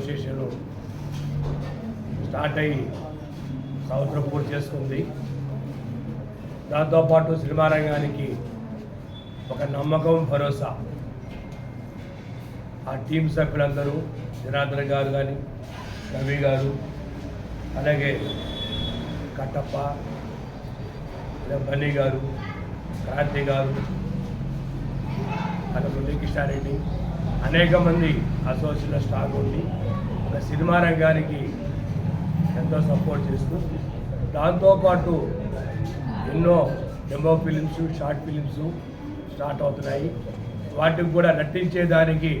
Association start అయ్యి సంవత్సరం పూర్తి చేసుకుంది దాంతోపాటు సినిమా రంగానికి ఒక నమ్మకం భరోసా. ఆ టీం సభ్యులందరూ జనార్దన్ గారు కానీ రవి గారు అలాగే కట్టప్ప బన్నీ గారు క్రాంతి గారు అలా మురళీకృష్ణారెడ్డి అనేక మంది అసోసియేషన్ స్టాక్ ఉండి ఒక సినిమా రంగానికి ఎంతో సపోర్ట్ చేస్తూ దాంతోపాటు ఎన్నో demo films short films start అవుతున్నాయి. వాటికి కూడా నటించేదానికి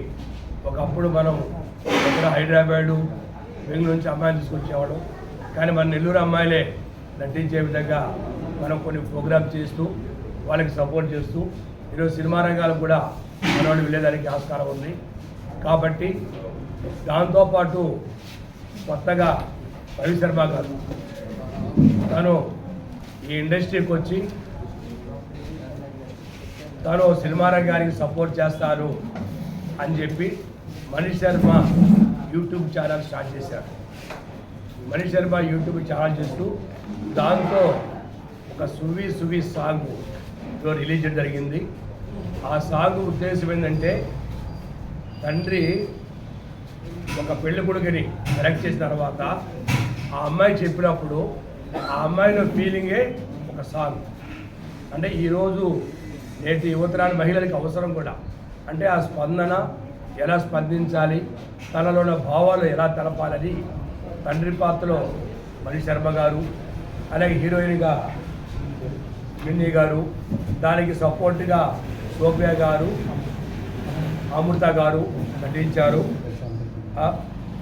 ఒకప్పుడు మనం ఇక్కడ హైదరాబాదు బెంగళూరు నుంచి అమ్మాయిలు తీసుకొచ్చేవాడు కానీ మన నెల్లూరు అమ్మాయిలే నటించే విధంగా మనం కొన్ని ప్రోగ్రామ్ చేస్తూ వాళ్ళకి సపోర్ట్ చేస్తూ ఈరోజు సినిమా రంగాలు కూడా మనవాళ్ళు వెళ్ళేదానికి ఆస్కారం ఉంది. కాబట్టి దాంతోపాటు కొత్తగా రవి శర్మ గారు తను ఈ ఇండస్ట్రీకి వచ్చి తను సినిమా రంగానికి సపోర్ట్ చేస్తారు అని చెప్పి Manish Sharma YouTube channel start చేశారు. మనీష్ శర్మ యూట్యూబ్ ఛానల్ చేస్తూ దాంతో ఒక సువి సువి సాంగ్ రిలీజ్ జరిగింది. ఆ సాంగ్ ఉద్దేశం ఏంటంటే తండ్రి ఒక పెళ్ళి కొడుకుని సెలెక్ట్ చేసిన తర్వాత ఆ అమ్మాయి చెప్పినప్పుడు ఆ అమ్మాయిలో ఫీలింగే ఒక సాంగ్. అంటే ఈరోజు నేటి యువతరాని మహిళలకు అవసరం కూడా. అంటే ఆ స్పందన ఎలా స్పందించాలి తనలో ఉన్న భావాలు ఎలా తెలపాలని తండ్రి పాత్రలో మణి శర్మ గారు అలాగే హీరోయిన్గా మిన్నీ గారు దానికి సపోర్ట్గా సోఫియా గారు అమృత గారు నటించారు.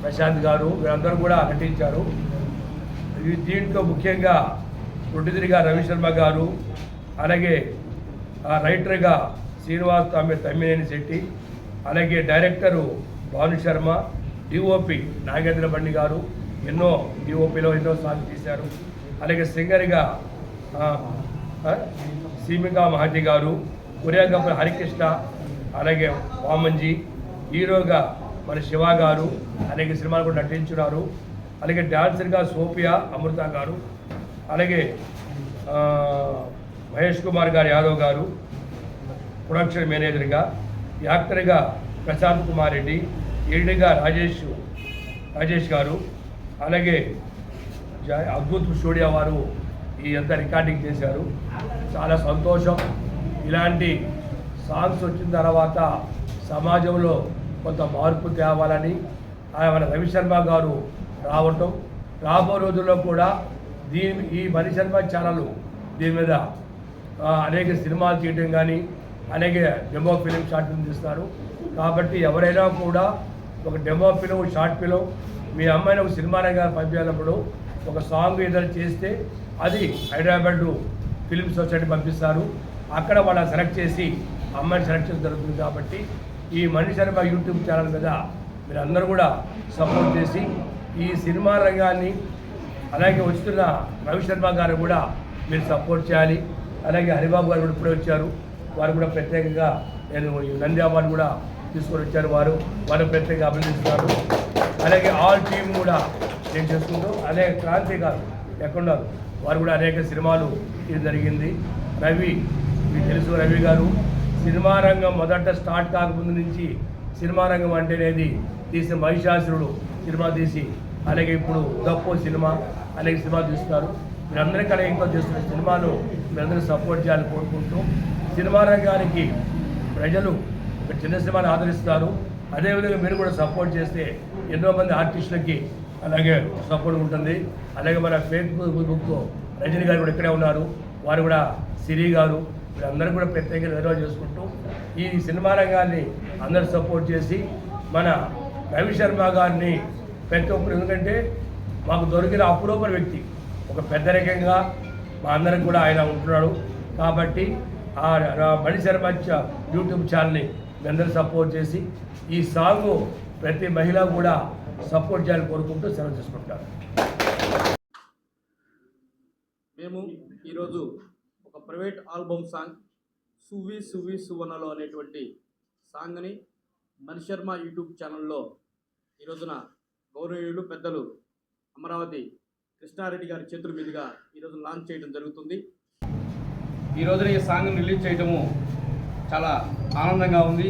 ప్రశాంత్ గారు వీరందరూ కూడా నటించారు. ఇది దీంట్లో ముఖ్యంగా ప్రొడ్యూసర్గా రవిశర్మ గారు అలాగే రైటర్గా శ్రీనివాస్ తమ్మి తమ్మినేని శెట్టి అలాగే డైరెక్టరు భాను శర్మ డిఓపి నాగేంద్ర బండి గారు ఎన్నో డిఓపిలో ఎన్నో సాంగ్ తీశారు. అలాగే సింగర్గా సీమికా మహతి గారు కొరియోగ్రాఫర్ హరికృష్ణ అలాగే వామన్జీ హీరోగా మన శివ గారు అనేక సినిమాలు కూడా నటించున్నారు. అలాగే డాన్సర్గా సోఫియా అమృత గారు అలాగే మహేష్ కుమార్ గారు యాదవ్ గారు ప్రొడక్షన్ మేనేజర్గా యాక్టర్గా ప్రశాంత్ కుమార్ రెడ్డి ఎడిటర్గా రాజేష్ రాజేష్ గారు అలాగే అద్భుత్ స్టూడియో వారు ఈ అంతా రికార్డింగ్ చేశారు. చాలా సంతోషం. ఇలాంటి సాంగ్స్ వచ్చిన తర్వాత సమాజంలో కొంత మార్పు తేవాలని ఆయన మన రవిశర్మ గారు రావటం. రాబో రోజుల్లో కూడా దీని ఈ మణిశర్మ ఛానల్ దీని మీద అనేక సినిమాలు తీయటం కానీ అనేక డెమో ఫిలిం షార్ట్ ఫిల్మ్ తీస్తారు. కాబట్టి ఎవరైనా కూడా ఒక డెమో ఫిలిం షార్ట్ ఫిలిం మీ అమ్మాయిని ఒక సినిమా రంగాన్ని పంపించినప్పుడు ఒక సాంగ్ ఏదైనా చేస్తే అది హైదరాబాద్ ఫిల్మ్ సొసైటీ పంపిస్తారు. అక్కడ వాళ్ళ సెలెక్ట్ చేసి అమ్మాయిని సెలెక్ట్ చేయడం జరుగుతుంది కాబట్టి ఈ మణి శర్మ యూట్యూబ్ ఛానల్ మీద మీరు అందరూ కూడా సపోర్ట్ చేసి ఈ సినిమా రంగాన్ని అలాగే వస్తున్న రవి శర్మ గారు కూడా మీరు సపోర్ట్ చేయాలి. అలాగే హరిబాబు గారు కూడా ఇప్పుడే వచ్చారు. వారు కూడా ప్రత్యేకంగా నేను ఈ నంది అవార్డు కూడా తీసుకొని వచ్చారు వారు. వారు ప్రత్యేకంగా అభినందిస్తున్నారు. అలాగే ఆల్ టీమ్ కూడా నేను చేసుకుంటూ అలాగే క్రాంతి గారు ఎక్కడున్నారు? వారు కూడా అనేక సినిమాలు ఇది జరిగింది. రవి మీకు తెలుసు రవి గారు సినిమా రంగం మొదట స్టార్ట్ కాకముందు నుంచి సినిమా రంగం అంటేనేది తీసిన మహిషాసురుడు సినిమా తీసి అలాగే ఇప్పుడు గప్పు సినిమా అలాగే సినిమా తీస్తున్నారు. మీరందరూ కలయికతో చేస్తున్న సినిమాను మీరందరూ సపోర్ట్ చేయాలని కోరుకుంటూ సినిమా రంగానికి ప్రజలు ఒక చిన్న సినిమాని ఆదరిస్తారు. అదేవిధంగా మీరు కూడా సపోర్ట్ చేస్తే ఎన్నో మంది ఆర్టిస్టులకి అలాగే సపోర్ట్ ఉంటుంది. అలాగే మన ఫేస్బుక్ బుక్ రజనీ గారు కూడా ఇక్కడే ఉన్నారు. వారు కూడా సిరి గారు వీళ్ళందరూ కూడా ప్రత్యేకంగా నిర్వహణ చేసుకుంటూ ఈ సినిమా రంగాన్ని అందరూ సపోర్ట్ చేసి మన రవి శర్మ గారిని ప్రతి ఒక్కరు ఎందుకంటే మాకు దొరికిన అపురూప వ్యక్తి. ఒక పెద్దరికంగా మా అందరికి కూడా ఆయన ఉంటున్నాడు. కాబట్టి ఆ మణి శర్మ యూట్యూబ్ ఛానల్ని మీ అందరూ సపోర్ట్ చేసి ఈ సాంగ్ ప్రతి మహిళ కూడా సపోర్ట్ చేయాలని కోరుకుంటూ సెలవు చేసుకుంటారు మేము ఈరోజు ఒక ప్రైవేట్ ఆల్బమ్ సాంగ్ సువి సువి సువనలో అనేటువంటి సాంగ్ని మణిశర్మ యూట్యూబ్ ఛానల్లో ఈ రోజున గౌరవీయులు పెద్దలు అమరావతి కృష్ణారెడ్డి గారి చేతుల మీదుగా ఈరోజు లాంచ్ చేయడం జరుగుతుంది. ఈ రోజున ఈ సాంగ్ని రిలీజ్ చేయడము చాలా ఆనందంగా ఉంది.